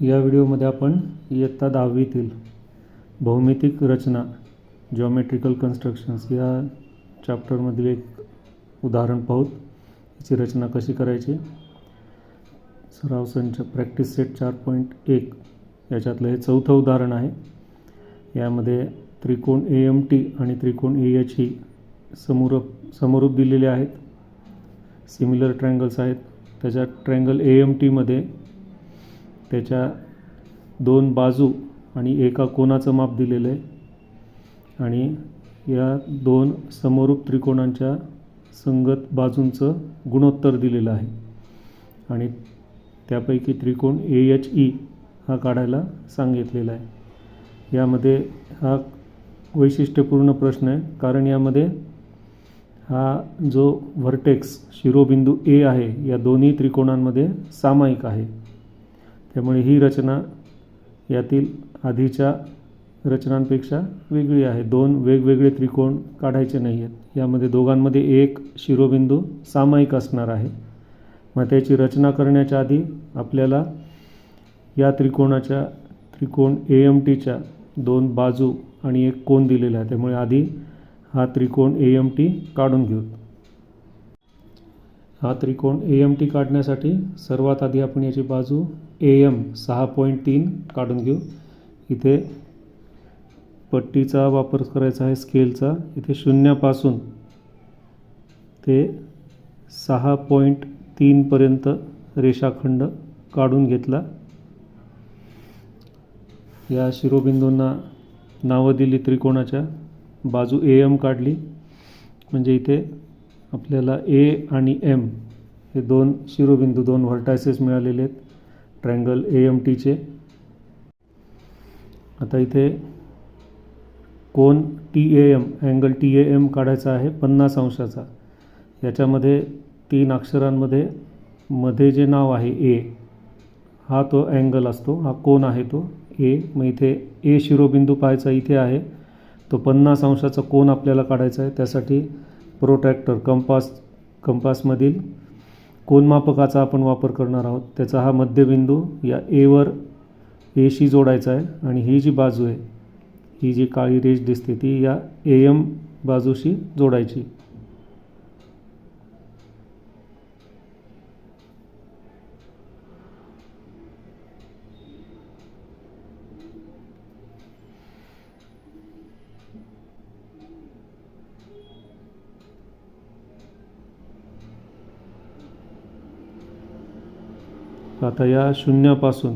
या व्हिडिओमध्ये आपण इयत्ता दहावीतील भौमितिक रचना जॉमेट्रिकल कन्स्ट्रक्शन्स या चॅप्टरमधील एक उदाहरण पाहूत. याची रचना कशी करायची? सराव संच प्रॅक्टिस सेट चार पॉईंट एक. याच्यातलं हे चौथं उदाहरण आहे. यामध्ये त्रिकोण ए एम टी आणि त्रिकोण ए एच ही समोरप समोरूप दिलेले आहेत. सिमिलर ट्रँगल्स आहेत. त्याच्यात ट्रँगल ए एम टीमध्ये त्याच्या दोन बाजू आणि एका कोनाचं माप दिलेलं आहे. आणि या दोन समरूप त्रिकोणांच्या संगत बाजूंचं गुणोत्तर दिलेलं आहे. आणि त्यापैकी त्रिकोण ए एच ई हा काढायला सांगितलेला आहे. यामध्ये हा वैशिष्ट्यपूर्ण प्रश्न आहे कारण यामध्ये हा जो व्हर्टेक्स शिरोबिंदू ए आहे या दोन्ही त्रिकोणांमध्ये सामायिक आहे. त्यामुळे ही रचना यातील आधीच्या रचनांपेक्षा वेगळी आहे. दोन वेगवेगळे त्रिकोण काढायचे नाही आहेत यामध्ये दोघांमध्ये एक शिरोबिंदू सामायिक असणार आहे. मग त्याची रचना करण्याच्या आधी आपल्याला या त्रिकोणाच्या त्रिकोण ए एम टीच्या दोन बाजू आणि एक कोण दिलेला आहे. त्यामुळे आधी हा त्रिकोण ए एम टी काढून घेऊ. हा त्रिकोण ए एम टी काढण्यासाठी सर्वात आधी आपण याची बाजू ए एम सहा पॉईंट तीन काढून घेऊ. इथे पट्टीचा वापर करायचा आहे स्केलचा. इथे शून्यापासून ते सहा पॉईंट तीनपर्यंत रेषाखंड काढून घेतला. या शिरोबिंदूंना नावं दिली त्रिकोणाच्या. बाजू ए एम काढली. म्हणजे इथे आपल्याला ए आणि एम हे दोन शिरोबिंदू दोन व्हर्टायसेस मिळालेले आहेत. ट्रँगल ए एम टीचे आता इथे कोन T A M angle T A M काढायचा आहे पन्नास अंशाचा. याच्यामध्ये तीन अक्षरांमध्ये मध्ये जे नाव आहे ए हा तो अँगल असतो हा कोन आहे तो ए मग इथे ए शिरोबिंदू पाहायचा इथे आहे तो पन्नास अंशाचा कोन आपल्याला काढायचा आहे. त्यासाठी प्रोट्रॅक्टर कंपास कंपासमधील कोनमापकाचा आपण वापर करणार आहोत त्याचा हा मध्यबिंदू या एवर एशी जोडायचा आहे आणि ही जी बाजू आहे ही जी काळी रेष दिसते ती या ए एम बाजूशी जोडायची. आता या शून्यापासून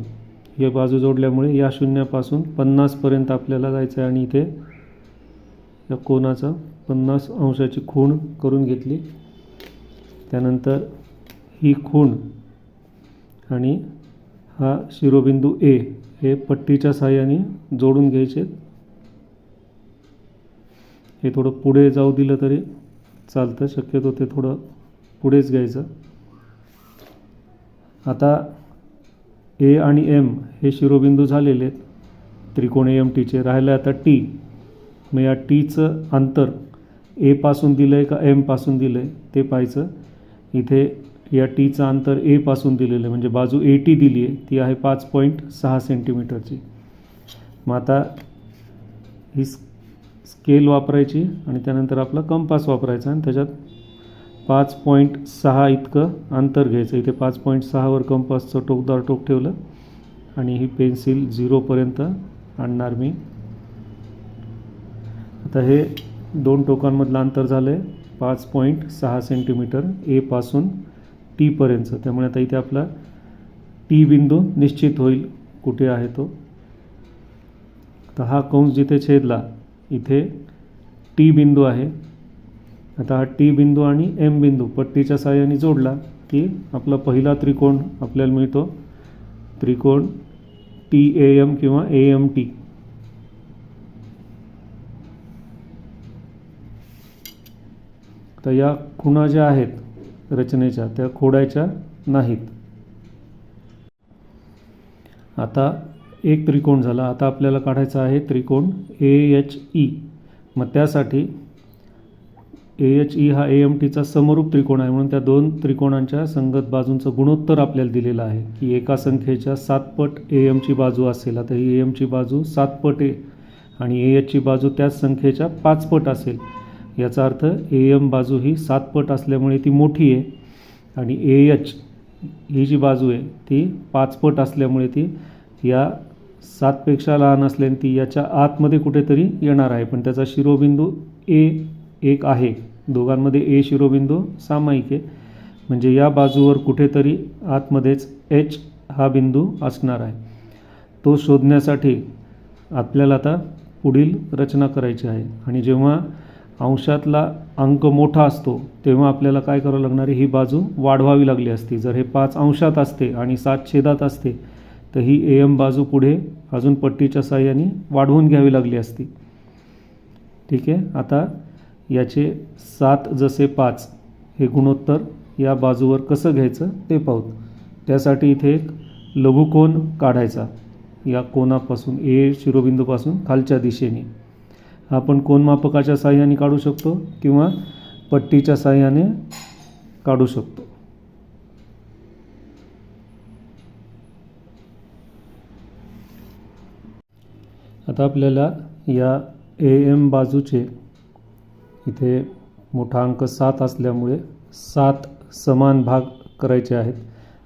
हे बाजू जोडल्यामुळे या शून्यापासून पन्नासपर्यंत आपल्याला जायचं आहे आणि इथे या कोणाचा पन्नास अंशाची खूण करून घेतली. त्यानंतर ही खूण आणि हा शिरोबिंदू ए हे पट्टीच्या साह्याने जोडून घ्यायचे. हे थोडं पुढे जाऊ दिलं तरी चालतं शक्यतो ते थोडं पुढेच घ्यायचं. आता ए आणि एम हे शिरोबिंदू झालेले आहेत. त्रिकोण एम टीचे राहिलं आता टी मग या टीचं अंतर एपासून दिलं आहे का एमपासून दिलं आहे ते पाहायचं. इथे या टीचं अंतर एपासून दिलेलं आहे. म्हणजे बाजू ए टी दिली आहे ती आहे पाच पॉईंट सहा सेंटीमीटरची. मग आता ही स्केल वापरायची आणि त्यानंतर आपला कंपास वापरायचा आणि त्याच्यात पाच पॉईंट सहा इतकं अंतर घ्यायचं. इथे पाच पॉईंट सहावर कंपासचं टोकदार टोक ठेवलं. आणि ही पेन्सिल झिरोपर्यंत आणणार मी. आता हे दोन टोकांमधलं अंतर झालं आहे पाच पॉईंट सहा सेंटीमीटर एपासून टीपर्यंतचं त्यामुळे आता इथे आपला टी बिंदू निश्चित होईल कुठे आहे तो. तर हा कंस जिथे छेदला इथे टी बिंदू आहे. आता हा टी बिंदू आणि एम बिंदू पट्टीच्या साहाय्याने जोडला की आपला पहिला त्रिकोण आपल्याला मिळतो. त्रिकोण टी ए एम किंवा ए एम टी. तर या खुणा ज्या आहेत रचनेच्या त्या खोडायच्या नाहीत. आता एक त्रिकोण झाला. आता आपल्याला काढायचा आहे त्रिकोण ए एच ई. मग त्यासाठी ए एच ई हा ए एम टीचा समरूप त्रिकोण आहे म्हणून त्या दोन त्रिकोणांच्या संगत बाजूंचं गुणोत्तर आपल्याला दिलेलं आहे. की एका संख्येच्या सात पट ए एमची बाजू असेल आता ही ए एमची बाजू सात पट आहे आणि ए एचची बाजू त्याच संख्येच्या पाच पट असेल. याचा अर्थ ए एम बाजू ही सात पट असल्यामुळे ती मोठी आहे आणि ए एच ही जी बाजू आहे ती पाच पट असल्यामुळे ती या सातपेक्षा लहान असल्याने ती याच्या आतमध्ये कुठेतरी येणार आहे. पण त्याचा शिरोबिंदू ए एक आहे. दोघांमध्ये ए शिरोबिंदू सामायिक आहे. म्हणजे या बाजूवर कुठेतरी आतमध्येच एच हा बिंदू असणार आहे. तो शोधण्यासाठी आपल्याला आता पुढील रचना करायची आहे. आणि जेव्हा अंशातला अंक मोठा असतो तेव्हा आपल्याला काय करावं लागणार आहे? ही बाजू वाढवावी लागली असती. जर हे पाच अंशात असते आणि सात छेदात असते तर ही ए एम बाजू पुढे अजून पट्टीच्या साह्याने वाढवून घ्यावी लागली असती. ठीक आहे? आता याचे सात जसे पाच हे गुणोत्तर या बाजूवर कसं घ्यायचं ते पाहू त्यासाठी इथे एक लघुकोन काढायचा. या कोनापासून ए शिरोबिंदूपासून खालच्या दिशेने. आपण कोनमापकाच्या साह्याने काढू शकतो किंवा पट्टीच्या साह्याने काढू शकतो. आता आपल्याला या ए एम बाजूचे इथे मोठा अंक सात असल्यामुळे सात समान भाग करायचे आहेत.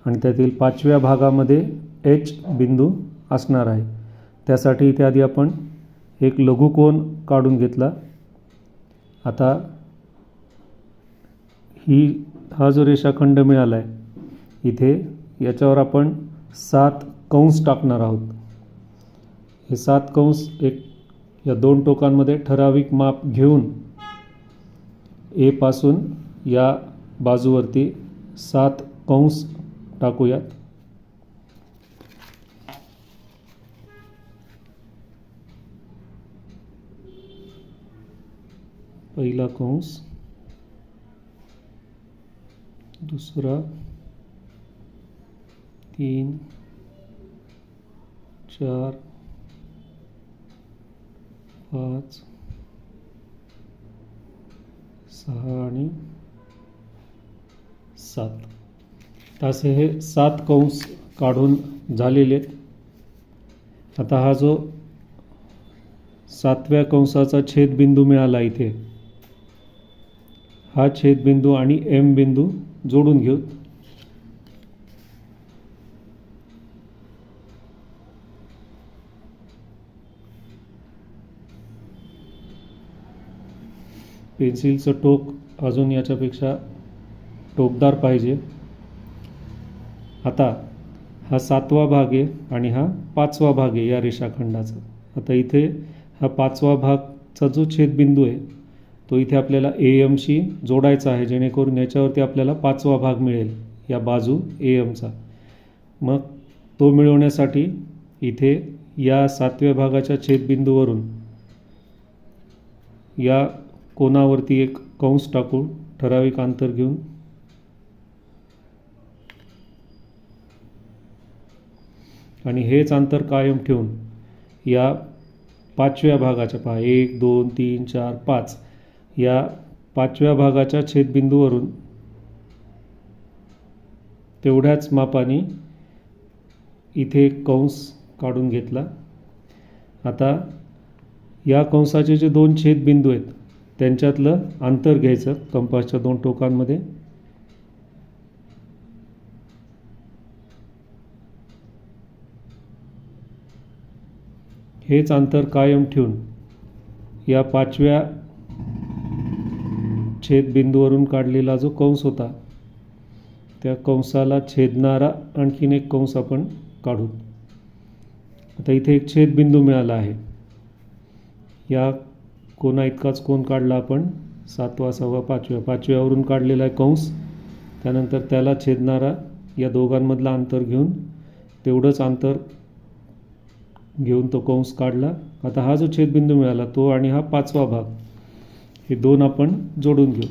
आणि त्यातील पाचव्या भागामध्ये एच बिंदू असणार आहे. त्यासाठी इथे आधी आपण एक लघुकोन काढून घेतला. आता ही हा जो रेषाखंड मिळाला आहे इथे याच्यावर आपण सात कंस टाकणार आहोत. हे सात कंस एक या दोन टोकांमध्ये ठराविक माप घेऊन एपासून या बाजूवरती सात कंस टाकूयात. पहिला कंस दुसरा तीन चार पाच सहा आणि सात. तर असे हे सात कंस काढून झालेले आहेत. आता हा जो सातव्या कंसाचा छेदबिंदू मिळाला इथे हा छेदबिंदू आणि एम बिंदू जोडून घेऊ पेन्सिलचं टोक अजून याच्यापेक्षा टोकदार पाहिजे. आता हा सातवा भाग आहे आणि हा पाचवा भाग आहे या रेषाखंडाचा. आता इथे हा पाचवा भागचा जो छेदबिंदू आहे तो इथे आपल्याला ए एमशी जोडायचा आहे जेणेकरून याच्यावरती आपल्याला पाचवा भाग मिळेल या बाजू ए एमचा मग तो मिळवण्यासाठी इथे या सातव्या भागाच्या छेदबिंदूवरून या कोणावरती एक कंस टाकू ठराविक अंतर घेऊन? आणि हेच अंतर कायम ठेवून या पाचव्या भागाच्या पहा एक दोन तीन चार पाच या पाचव्या भागाच्या छेदबिंदूवरून तेवढ्याच मापाने इथे कंस काढून घेतला. आता या कंसाचे जे दोन छेदबिंदू आहेत त्यांच्यातलं अंतर घ्यायचं कंपासच्या दोन टोकांमध्ये. हेच अंतर कायम ठेवून या पाचव्या छेदबिंदूवरून काढलेला जो कंस होता त्या कंसाला छेदणारा आणखीन एक कंस आपण काढू. आता इथे एक छेदबिंदू मिळाला आहे. या कोणा इतकाच कोण काढला आपण? सातवा सहावा पाचव्या. पाचव्यावरून काढलेला आहे कंस. त्यानंतर त्याला छेदणारा या दोघांमधलं अंतर घेऊन तेवढंच अंतर घेऊन तो कंस काढला. आता हा जो छेदबिंदू मिळाला तो आणि हा पाचवा भाग हे दोन आपण जोडून घेऊ.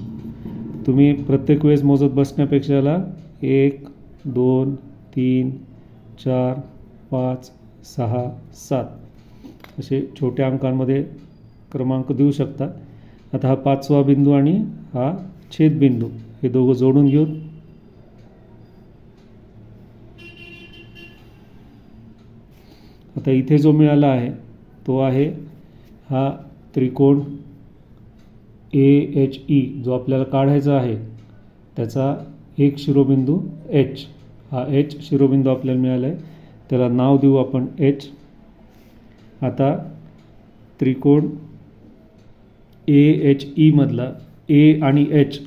तुम्ही प्रत्येक वेळेस मोजत बसण्यापेक्षाला एक दोन तीन चार पाच सहा सात असे छोट्या अंकांमध्ये क्रमांक देऊ शकता. आता हा पाचवा बिंदू आणि हा छेदबिंदू हे दोघं जोडून घेऊ आता इथे जो मिळाला आहे तो आहे हा त्रिकोण ए एच ई जो आपल्याला काढायचा आहे. त्याचा एक शिरोबिंदू एच हा एच शिरोबिंदू आपल्याला मिळाला आहे त्याला नाव देऊ आपण एच आता त्रिकोण ए एच ईमधला ए आणि एच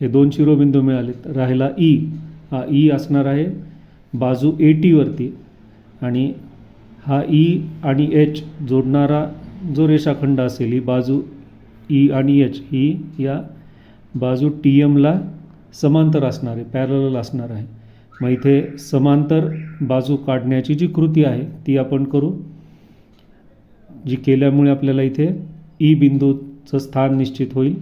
हे दोन शिरोबिंदू मिळालेत. राहिला ई. हा ई असणार आहे बाजू ए टीवरती आणि हा ई आणि एच जोडणारा जो रेषाखंड असेल ही बाजू ई आणि एच ही या बाजू टी एमला समांतर असणार आहे पॅरल असणार आहे. मग इथे समांतर बाजू काढण्याची जी कृती आहे ती आपण करू. जी केल्यामुळे आपल्याला इथे ई बिंदू चं स्थान निश्चित होईल.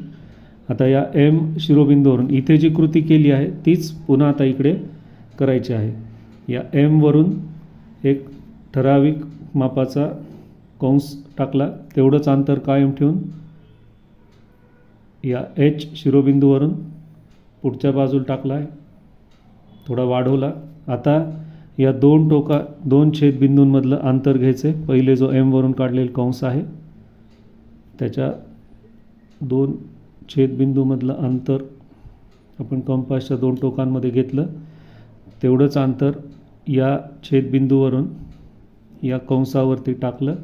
आता या एम शिरोबिंदूवरून इथे जी कृती केली आहे तीच पुन्हा आता इकडे करायची आहे. या एमवरून एक ठराविक मापाचा कंस टाकला तेवढंच अंतर कायम ठेवून या एच शिरोबिंदूवरून पुढच्या बाजूला टाकला आहे थोडा वाढवला. आता या दोन टोका दोन छेदबिंदूंमधलं अंतर घ्यायचं आहे पहिले जो एमवरून काढलेला कंस आहे त्याच्या दोन छेदबिंदूमधलं अंतर आपण कंपासच्या दोन टोकांमध्ये घेतलं. तेवढंच अंतर या छेदबिंदूवरून या कंसावरती टाकलं.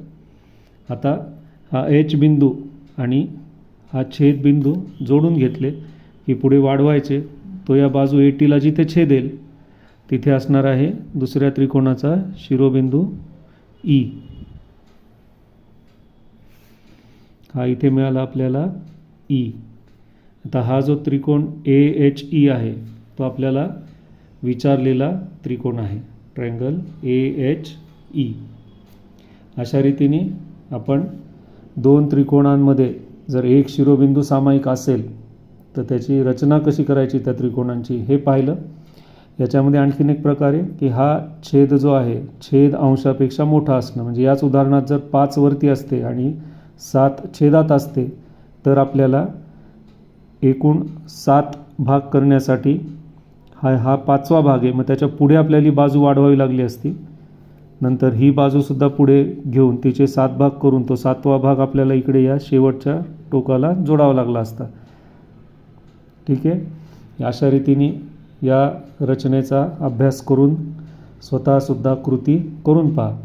आता हा एच बिंदू आणि हा छेदबिंदू जोडून घेतले की पुढे वाढवायचे. तो या बाजू एटीला जिथे छेदेल तिथे असणार आहे दुसऱ्या त्रिकोणाचा शिरोबिंदू ई हा इथे मिळाला आपल्याला ई आता हा जो त्रिकोण ए एच ई आहे तो आपल्याला विचारलेला त्रिकोण आहे. ट्रँगल ए एच ई अशा रीतीने आपण दोन त्रिकोणांमध्ये जर एक शिरोबिंदू सामायिक असेल तर त्याची रचना कशी करायची त्या त्रिकोणांची हे पाहिलं. याच्यामध्ये आणखीन एक प्रकारे की हा छेद जो आहे छेद अंशापेक्षा मोठा असणं म्हणजे याच उदाहरणात जर पाच वरती असते आणि सात छेदात असते तर आपल्याला एकूण सात भाग करण्यासाठी हा हा पाचवा भाग आहे. मग त्याच्या पुढे आपल्याला बाजू वाढवावी लागली असती. नंतर ही बाजूसुद्धा पुढे घेऊन तिचे सात भाग करून तो सातवा भाग आपल्याला इकडे या शेवटच्या टोकाला जोडावा लागला असता. ठीक आहे? अशा रीतीने या रचनेचा अभ्यास करून स्वतःसुद्धा कृती करून पहा.